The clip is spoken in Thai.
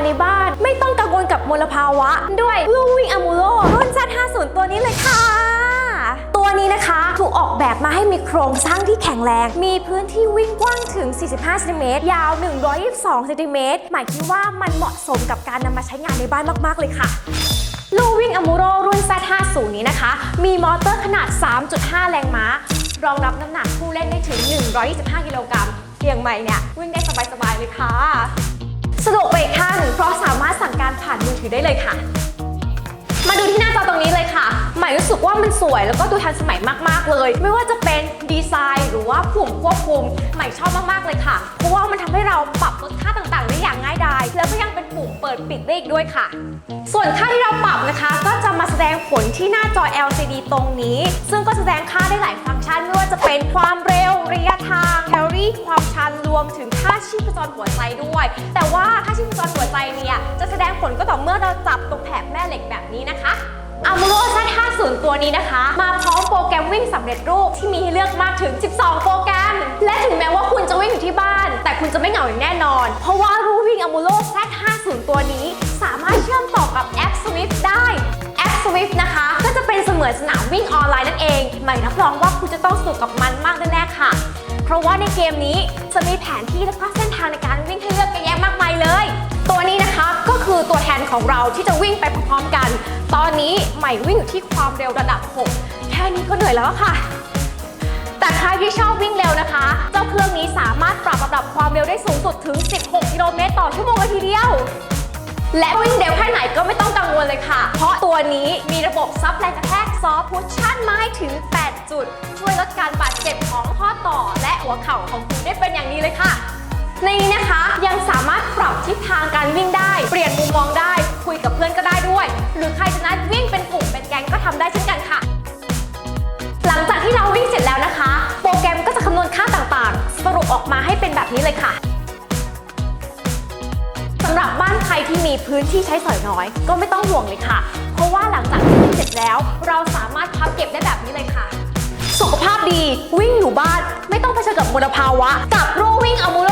ายในบ้าน ไม่ต้องกังวลกับมลภาวะ ด้วยลูวิ่งอมูโรรุ่น Z50 ตัวนี้เลยค่ะ ตัวนี้นะคะถูกออกแบบมาให้มีโครงสร้างที่แข็งแรง มีพื้นที่วิ่งกว้างถึง 45เซนติเมตรยาว 122เซนติเมตรหมายถึงว่ามันเหมาะสมกับการนำมาใช้งานในบ้านมาก ๆ เลยค่ะลูวิ่งอมูโรรุ่น Z50 นี้นะคะ มีมอเตอร์ขนาด 3.5 แรงม้ารองรับน้ำหนักผู้เล่นได้ถึง 125 กิโลกรัมเพียงใหม่เนี่ย วิ่งได้สบายๆเลยค่ะ ผ่านมือถือได้เลยค่ะ มาดูที่หน้าจอตรงนี้เลยค่ะ หม่รู้สึกว่ามันสวยแล้วก็ดูทันสมัยมากๆเลย ไม่ว่าจะเป็นดีไซน์หรือว่าปุ่มควบคุมใหม่ชอบมากๆเลยค่ะ เพราะว่ามันทำให้เราปรับลดค่าต่างๆได้อย่างง่ายดาย แล้วก็ยังเป็นปุ่มเปิดปิดได้อีกด้วยค่ะ ส่วนค่าที่เราปรับนะคะ ก็จะมาแสดงผลที่หน้าจอ LCD ตรงนี้ ซึ่งก็แสดงค่าได้หลายฟังก์ชันไม่ว่าจะเป็นความเร็วระยะทางแคลอรี่ความชันรวมถึงค่าชีพจรหัวใจด้วย แต่ว่าค่า นี้นะคะ a m u l o Z50 ตัวนี้นะคะ มาพร้อมโปรแกรมวิ่งสำเร็จรูปที่มีให้เลือกมากถึง 12 โปรแกรม และถึงแม้ว่าคุณจะวิ่งอยู่ที่บ้าน แต่คุณจะไม่เหงาอย่างแน่นอน เพราะว่ารูวิ่ง a m u l o Z50 ตัวนี้ สามารถเชื่อมต่อกับแอป Swift ได้แอป Swift นะคะ ก็จะเป็นเสมือนสนามวิ่งออนไลน์นั่นเองหม่รับรองว่าคุณจะต้องสนุกกับมันมากแน่ๆค่ะ เพราะว่าในเกมนี้จะมีแผนที่และก็เส้นทางในการวิ่งให้ ของเราที่จะวิ่งไปพร้อมๆกัน ตอนนี้ใหม่วิ่งอยู่ที่ความเร็วระดับ 6 แค่นี้ก็เหนื่อยแล้วค่ะ แต่ใครที่ชอบวิ่งเร็วนะคะ เจ้าเครื่องนี้สามารถปรับระดับความเร็วได้สูงสุดถึง 16 กิโลเมตรต่อชั่วโมงเลยทีเดียวและวิ่งเร็วแค่ไหนก็ไม่ต้องกังวลเลยค่ะ เพราะตัวนี้มีระบบซับแรงกระแทกซอฟต์พุชชั่นไม้ถึง 8 จุด ช่วยลดการบาดเจ็บของข้อต่อ และหัวเข่าของคุณได้เป็นอย่างดีเลยค่ะ ในนี้นะคะยังสามารถปรับทิศทางการวิ่ง หรือใครจะนัดวิ่งเป็นกลุ่มเป็นแก๊งก็ทำได้เช่นกันค่ะ หลังจากที่เราวิ่งเสร็จแล้วนะคะ โปรแกรมก็จะคำนวณค่าต่างๆ สรุปออกมาให้เป็นแบบนี้เลยค่ะสำหรับบ้านใครที่มีพื้นที่ใช้สอยน้อย ก็ไม่ต้องห่วงเลยค่ะ เพราะว่าหลังจากที่วิ่งเสร็จแล้ว เราสามารถพับเก็บได้แบบนี้เลยค่ะ สุขภาพดีวิ่งอยู่บ้าน ไม่ต้องเผชิญกับมลภาวะ กับโรวิ่งอะมูโร